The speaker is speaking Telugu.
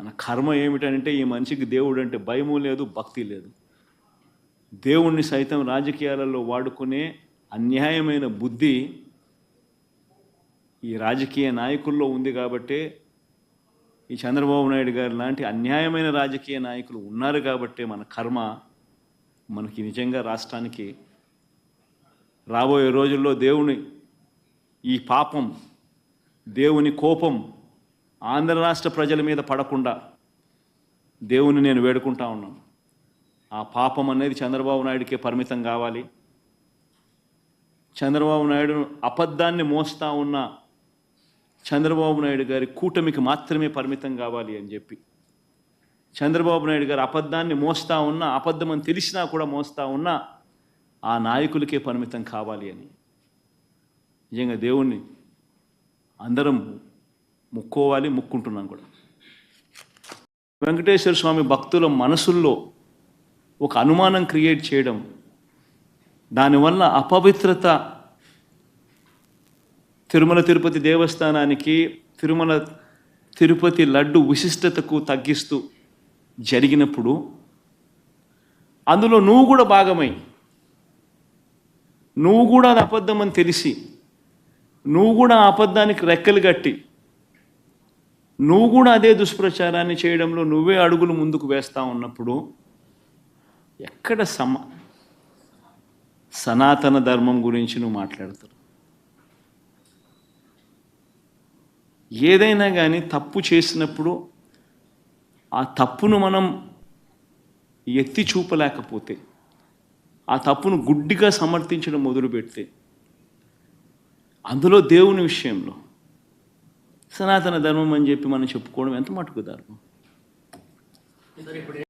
మన కర్మ ఏమిటంటే ఈ మనిషికి దేవుడు అంటే భయము లేదు భక్తి లేదు. దేవుణ్ణి సైతం రాజకీయాలలో వాడుకునే అన్యాయమైన బుద్ధి ఈ రాజకీయ నాయకుల్లో ఉంది కాబట్టే ఈ చంద్రబాబు నాయుడు గారు లాంటి అన్యాయమైన రాజకీయ నాయకులు ఉన్నారు కాబట్టే మన కర్మ మనకి నిజంగా రాష్ట్రానికి రాబోయే రోజుల్లో దేవుని ఈ పాపం దేవుని కోపం ఆంధ్ర రాష్ట్ర ప్రజల మీద పడకుండా దేవుని నేను వేడుకుంటా ఉన్నాను. ఆ పాపం అనేది చంద్రబాబు నాయుడికే పరిమితం కావాలి. చంద్రబాబు నాయుడు అబద్ధాన్ని మోస్తా ఉన్న చంద్రబాబు నాయుడు గారి కూటమికి మాత్రమే పరిమితం కావాలి అని చెప్పి. చంద్రబాబు నాయుడు గారు అబద్ధాన్ని మోస్తా ఉన్నా అబద్ధం అని తెలిసినా కూడా మోస్తా ఉన్నా ఆ నాయకులకే పరిమితం కావాలి అని. నిజంగా దేవుణ్ణి అందరం ముక్కోవాలి ముక్కుంటున్నాం కూడా. వెంకటేశ్వర స్వామి భక్తుల మనసుల్లో ఒక అనుమానం క్రియేట్ చేయడం దానివల్ల అపవిత్రత తిరుమల తిరుపతి దేవస్థానానికి తిరుమల తిరుపతి లడ్డు విశిష్టతకు తగ్గిస్తూ జరిగినప్పుడు అందులో నువ్వు కూడా భాగమై నువ్వు కూడా అది అబద్ధమని తెలిసి నువ్వు కూడా ఆ అబద్ధానికి రెక్కలు కట్టి నువ్వు కూడా అదే దుష్ప్రచారాన్ని చేయడంలో నువ్వే అడుగులు ముందుకు వేస్తా ఉన్నప్పుడు ఎక్కడ సమ సనాతన ధర్మం గురించి నువ్వు మాట్లాడతారు ఏదైనా కానీ తప్పు చేసినప్పుడు ఆ తప్పును మనం ఎత్తి చూపలేకపోతే ఆ తప్పును గుడ్డిగా సమర్థించడం మొదలుపెడితే అందులో దేవుని విషయంలో సనాతన ధర్మం అని చెప్పి మనం చెప్పుకోవడం ఎంత మటుకు ధర్మం?